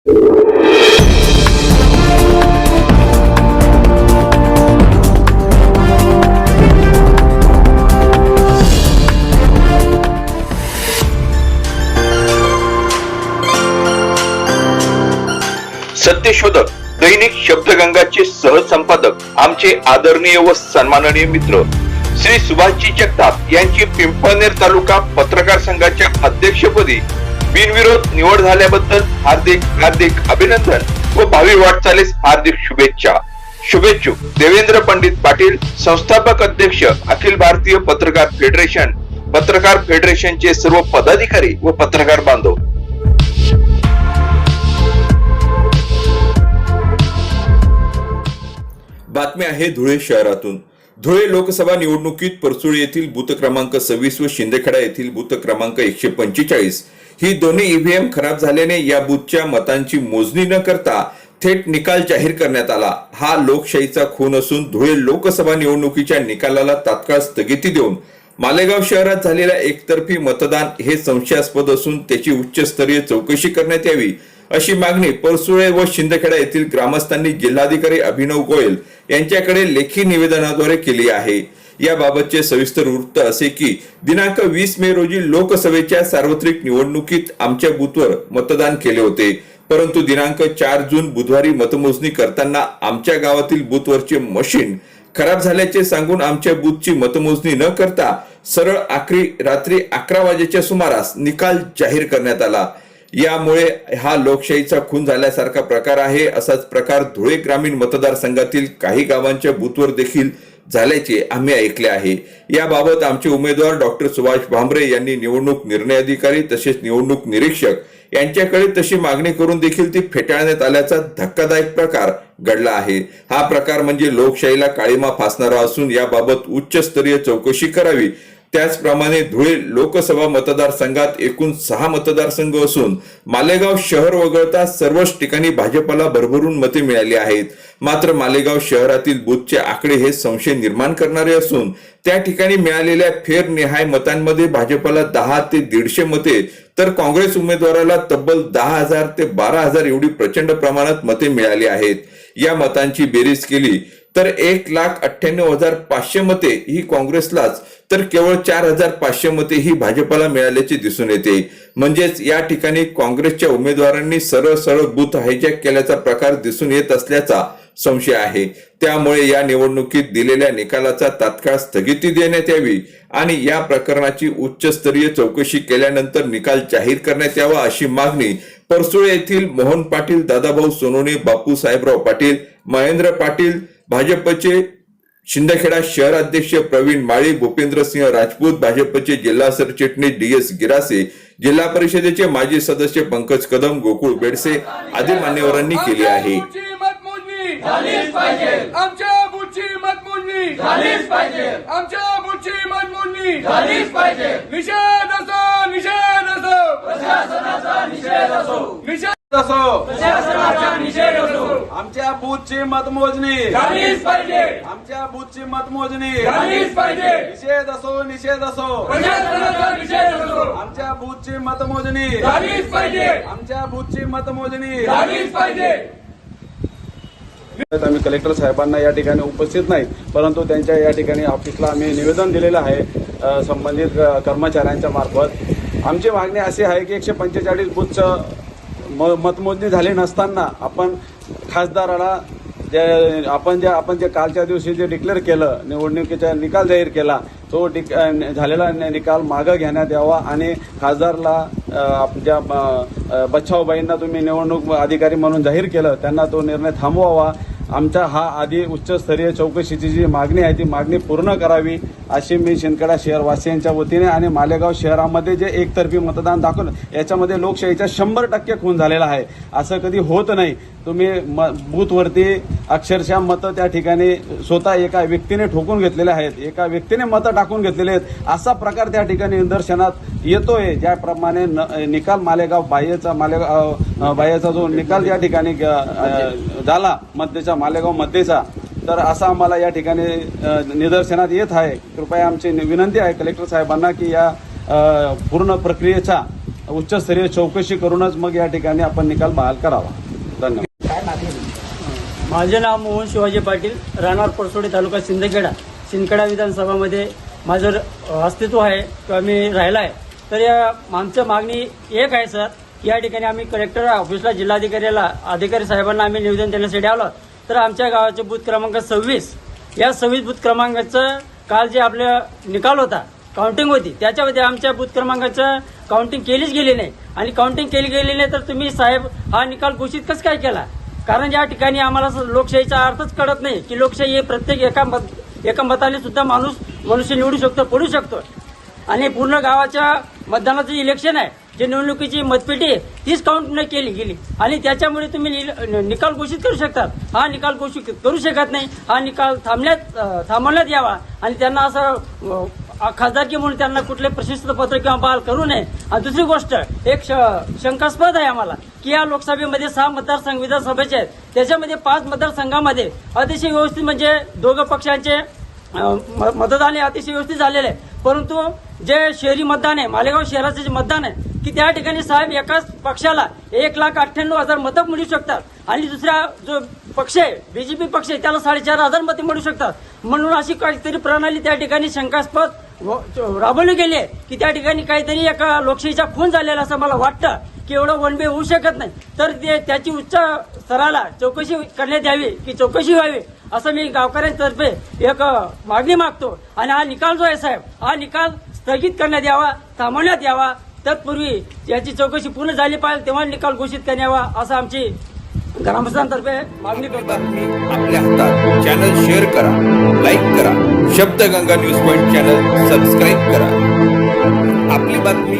सत्यशोधक दैनिक शब्दगंगाचे सहसंपादक आमचे आदरणीय व सन्माननीय मित्र श्री सुभाषजी जगताप यांची पिंपळनेर तालुका पत्रकार संघाच्या अध्यक्षपदी बिनविरोध निवड झाल्याबद्दल हार्दिक हार्दिक अभिनंदन व भावी वाटचालीस हार्दिक शुभेच्छा. शुभेच्छुक देवेंद्र पंडित पाटील संस्थापक अध्यक्ष अखिल भारतीय पत्रकार फेडरेशन पत्रकार फेडरेशनचे सर्व पदाधिकारी व पत्रकार बांधव. बातमी आहे धुळे शहरातून. धुळे लोकसभा निवडणुकीत परचुळ येथील बूथ क्रमांक सव्वीस व शिंदेखेडा येथील बूथ क्रमांक एकशे पंचेचाळीस. ही दोन्ही ईव्हीएम खराब झाल्याने या बूथच्या मतांची मोजणी न करता थेट निकाल जाहीर करण्यात आला. हा लोकशाहीचा खून असून धुळे लोकसभा निवडणुकीच्या निकालाला तात्काळ स्थगिती देऊन मालेगाव शहरात झालेल्या एकतर्फी मतदान हे संशयास्पद असून त्याची उच्चस्तरीय चौकशी करण्यात यावी अशी मागणी परसुळे व शिंदखेडा येथील ग्रामस्थांनी जिल्हाधिकारी अभिनव गोयल यांच्याकडे लेखी निवेदनाद्वारे केली आहे. याबाबतचे सविस्तर वृत्त असे की दिनांक वीस मे रोजी लोकसभेच्या सार्वत्रिक निवडणुकीत आमच्या बूथवर मतदान केले होते. परंतु दिनांक चार जून बुधवारी मतमोजणी करताना आमच्या गावातील बूथवरचे मशीन खराब झाल्याचे सांगून आमच्या बूथची मतमोजणी न करता सरळ आखरी रात्री अकरा वाजेच्या सुमारास निकाल जाहीर करण्यात आला. यामुळे हा लोकशाहीचा खून झाल्यासारखा प्रकार आहे. असाच प्रकार धुळे ग्रामीण मतदारसंघातील काही गावांच्या बूथवर देखील झाल्याचे आम्ही ऐकले आहे. याबाबत आमचे उमेदवार डॉक्टर सुभाष भांबरे यांनी निवडणूक निर्णय अधिकारी तसेच निवडणूक निरीक्षक यांच्याकडे तशी मागणी करून देखील ती फेटाळण्यात आल्याचा धक्कादायक प्रकार घडला आहे. हा प्रकार म्हणजे लोकशाहीला काळीमा फासणारा असून याबाबत उच्चस्तरीय चौकशी करावी त्याचप्रमाणे धुळे लोकसभा मतदारसंघात एकूण सहा मतदारसंघ असून मालेगाव शहर वगळता सर्वच ठिकाणी भाजपला भरभरून मते मिळाली आहेत. मात्र मालेगाव शहरातील बुथचे आकडे हे संशय निर्माण करणारे असून त्या ठिकाणी मिळालेल्या फेरनिहाय मतांमध्ये भाजपला दहा ते दीडशे मते तर काँग्रेस उमेदवाराला तब्बल दहा हजार ते बारा हजार एवढी प्रचंड प्रमाणात मते मिळाली आहेत. या मतांची बेरीज केली तर एक लाख अठ्ठ्याण्णव हजार पाचशे मते ही काँग्रेसलाच तर केवळ चार हजार पाचशे मते ही भाजपला मिळाल्याचे दिसून येते. म्हणजेच या ठिकाणी काँग्रेसच्या उमेदवारांनी सरळ सरळ बूथ हायजॅक केल्याचा प्रकार दिसून येत असल्याचा संशय आहे. त्यामुळे या निवडणुकीत दिलेल्या निकालाचा तात्काळ स्थगिती देण्यात यावी आणि या प्रकरणाची उच्चस्तरीय चौकशी केल्यानंतर निकाल जाहीर करण्यात यावा अशी मागणी परसुळे येथील मोहन पाटील दादाभाऊ सोनोने बापू साहेबराव पाटील महेंद्र पाटील भाजपचे शिंदखेडा शहर अध्यक्ष प्रवीण माळी भूपेंद्र सिंह राजपूत भाजपचे जिल्हा सरचिटणीस डी एस गिरासे जिल्हा परिषदेचे माजी सदस्य पंकज कदम गोकुळ बेडसे आदी मान्यवरांनी केली आहे. निषेध असो. आमच्या बूथची मतमोजणी. झालीच पाहिजे. आमच्या बूथची मतमोजणी. झालीच पाहिजे. निषेध असो निषेध असो. प्रशासनाचा निषेध असो. आमच्या बूथची मतमोजणी. झालीच पाहिजे. आमच्या बूथची मतमोजणी. झालीच पाहिजे. आम्ही कलेक्टर साहेबांना या ठिकाणी उपस्थित नाही परंतु त्यांच्या या ठिकाणी ऑफिसला आम्ही निवेदन दिलेलं आहे संबंधित कर्मचाऱ्यांच्या मार्फत. आमची मागणी अशी आहे की एकशे पंचेचाळीस बूथचं म मतमोजणी झाली नसताना आपण खासदाराला जे आपण जे आपण जे कालच्या दिवशी जे डिक्लेअर केलं निवडणुकीचा निकाल जाहीर केला तो डिक झालेला निकाल मागं घेण्यात यावा आणि खासदारला आपल्या बच्छावबाईंना तुम्ही निवडणूक अधिकारी म्हणून जाहीर केलं त्यांना तो निर्णय थांबवावा. आमच्या हा आधी उच्चस्तरीय चौकशीची जी मागणी आहे ती मागणी पूर्ण करावी अशी मी शिंदखेडा शहरवासियांच्या वतीने आणि मालेगाव शहरामध्ये जे एकतर्फी मतदान दाखवलं याच्यामध्ये लोकशाहीच्या शंभर टक्के खून झालेला आहे. असं कधी होत नाही. तुम्ही म बूथवरती अक्षरशः मतं त्या ठिकाणी स्वतः एका व्यक्तीने ठोकून घेतलेले आहेत एका व्यक्तीने मतं टाकून घेतलेले आहेत. असा प्रकार त्या ठिकाणी निदर्शनात येतोय. ज्याप्रमाणे न- निकाल मालेगाव बाह्यचा मालेगाव भाईचा जो निकाल या ठिकाणी झाला मध्येचा मालेगाव मध्येचा तर असा आम्हाला या ठिकाणी निदर्शनात येत आहे. कृपया आमची विनंती आहे कलेक्टर साहेबांना की या पूर्ण प्रक्रियेचा उच्चस्तरीय चौकशी करूनच मग या ठिकाणी आपण निकाल बहाल करावा. धन्यवाद. माझे नाव मोहन शिवाजी पाटील राहणार परसोडी तालुका सिंदखेडा सिंदखेडा विधानसभामध्ये माझं अस्तित्व आहे किंवा मी राहिला आहे तर या आमचं मागणी एक आहे सर या ठिकाणी आम्ही कलेक्टर ऑफिसला जिल्हाधिकाऱ्याला अधिकारी साहेबांना आम्ही निवेदन देण्यासाठी आलो तर आमच्या गावाचे बूथ क्रमांक सव्वीस. या सव्वीस बूथ क्रमांकाचं काल जे आपलं निकाल होता काउंटिंग होती त्याच्यामध्ये आमच्या बूथ क्रमांकाचं काउंटिंग केलीच गेली नाही. आणि काउंटिंग केली गेली नाही तर तुम्ही साहेब हा निकाल घोषित कसं काय केला? कारण या ठिकाणी आम्हाला लोकशाहीचा अर्थच कळत नाही की लोकशाही हे प्रत्येक एका मत एका मताने सुद्धा माणूस मनुष्य निवडू शकतो पडू शकतो. आणि पूर्ण गावाच्या मतदानाचं इलेक्शन आहे जे निवडणुकीची मतपेटी आहे तीच काउंट न केली गेली. आणि त्याच्यामुळे तुम्ही निकाल घोषित करू शकतात हा निकाल घोषित करू शकत नाही. हा निकाल थांबण्यात थांबवण्यात यावा. आणि त्यांना असं खासदारकी म्हणून त्यांना कुठले प्रशस्त पत्र किंवा बहाल करू नये. आणि दुसरी गोष्ट एक श- शंकास्पद आहे आम्हाला की या लोकसभेमध्ये सहा मतदारसंघ विधानसभेचे आहेत. त्याच्यामध्ये पाच मतदारसंघामध्ये अतिशय व्यवस्थित म्हणजे दोघं पक्षांचे म- मतदान हे अतिशय व्यवस्थित झालेले आहे. परंतु जे शहरी मतदान आहे मालेगाव शहराचे जे मतदान आहे की त्या ठिकाणी साहेब एकाच पक्षाला एक लाख अठ्ठ्याण्णव हजार मतं मिळू शकतात. आणि दुसरा जो पक्ष आहे बीजेपी पक्ष आहे त्याला साडेचार हजार मते मिळू शकतात. म्हणून अशी काहीतरी प्रणाली त्या ठिकाणी शंकास्पद व- राबवली गेली आहे की त्या ठिकाणी काहीतरी एका लोकशाहीचा खून झालेला असं मला वाटतं की एवढं वन बे होऊ शकत नाही. तर ते त्याची उच्च स्तराला चौकशी करण्यात यावी की चौकशी व्हावी असं मी गावकऱ्यांतर्फे एक मागणी मागतो. आणि हा निकाल जो आहे साहेब हा निकाल स्थगित करण्यात यावा थांबवण्यात यावा तत्पूर्वी याची चौकशी पूर्ण झाली पाहिजे तेव्हा निकाल घोषित करण्यावा असं आमची ग्रामस्थांतर्फे मागणी करतो आपल्या हातात. चॅनल शेअर करा लाईक करा. Shabdaganga news point channel subscribe करा. आपली बातमी